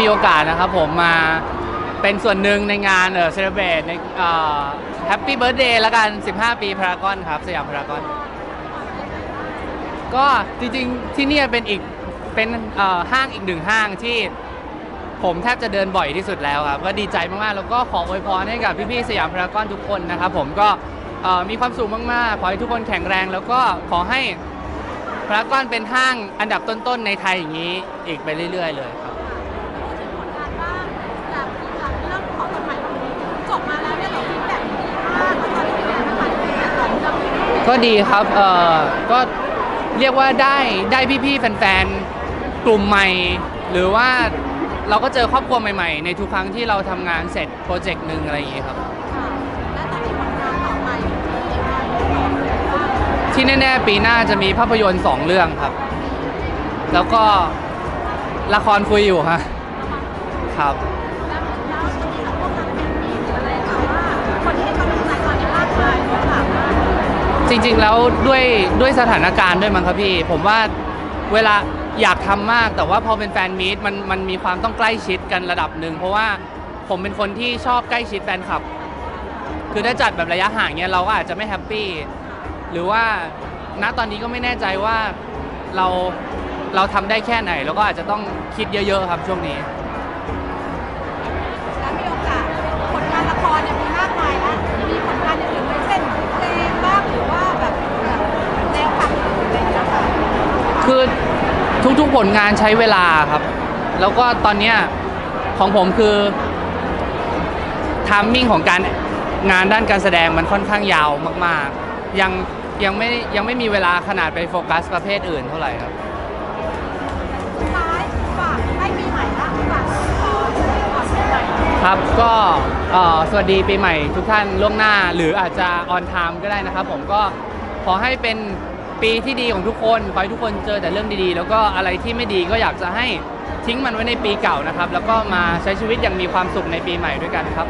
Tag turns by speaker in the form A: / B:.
A: มีโอกาสนะครับผมมาเป็นส่วนหนึ่งในงานเออเซเลบรตในแฮปปี้เบิร์ดเดย์ละกัน 15 ปีพารากอนครับ สยามพารากอน ก็จริงๆ ที่นี่เป็นอีกเป็นเอ่อห้างอีกหนึ่งห้างที่ผมแทบจะเดินบ่อยที่สุดแล้วครับ ก็ดีใจมากๆ แล้วก็ขออวยพรให้กับพี่ๆ สยามพารากอนทุกคนนะครับผมก็เอ่อมีความสุขมากๆ ขอให้ทุกคนแข็งแรง แล้วก็ขอให้พารากอนเป็นห้างอันดับต้นๆ ในไทยอย่างนี้อีกไปเรื่อย ๆ เลย
B: ก็ดีค
A: รับเอ่อก็เรียกว่าได้ได้พี่ๆแฟนๆกลุ่มใหม่ หรือว่าเราก็เจอครอบครัวใหม่ๆ ในทุกครั้งที่เราทำงานเสร็จโปรเจกต์หนึ่งอะไรอย่างนี้ครับ
B: ค่ะและตอนนี้ผลงานต่อไปที่ว่
A: ที่แน่ๆ ปีหน้าจะมีภาพยนตร์2เรื่องครับ แล้วก็ละครคุยอยู่ฮะครับ
B: จ
A: ริง ๆ แล้วด้วยด้วยสถานการณ์ด้วยมั้งครับพี่ ผมว่าเวลาอยากทำมาก แต่ว่าพอเป็นแฟนมีตมันมันมีความต้องใกล้ชิดกันระดับหนึ่งเพราะว่าผมเป็นคนที่ชอบใกล้ชิดแฟนคลับ คือถ้าจัดแบบระยะห่างเนี่ยเราก็อาจจะไม่แฮปปี้หรือว่าณตอนนี้ก็ไม่แน่ใจว่าเราเราทำได้แค่ไหน แล้วก็อาจจะต้องคิดเยอะ ๆ ครับช่วงนี้ คือทุกๆผลงานใช้เวลาครับ แล้วก็ตอนเนี้ยของผมคือทามมิ่งของการงานด้านการแสดงมันค่อนข้างยาวมากๆ ยังยังไม่ยังไม่มีเวลาขนาดไปโฟกัสประเภทอื่นเท่าไหร่ครับ
B: สุดท้ายฝากให้ปีใหม่ละฝากขอก่อนปีใหม่
A: ครับก็เอ่อสวัสดีปีใหม่ทุกท่านล่วงหน้าหรืออาจจะออนไทม์ก็ได้นะครับ ผมก็ขอให้เป็น ปีที่ดีของทุกคนขอให้ทุกคนเจอแต่เรื่องดีๆ แล้วก็อะไรที่ไม่ดีก็อยากจะให้ทิ้งมันไว้ในปีเก่านะครับ แล้วก็มาใช้ชีวิตอย่างมีความสุขในปีใหม่ด้วยกันครับ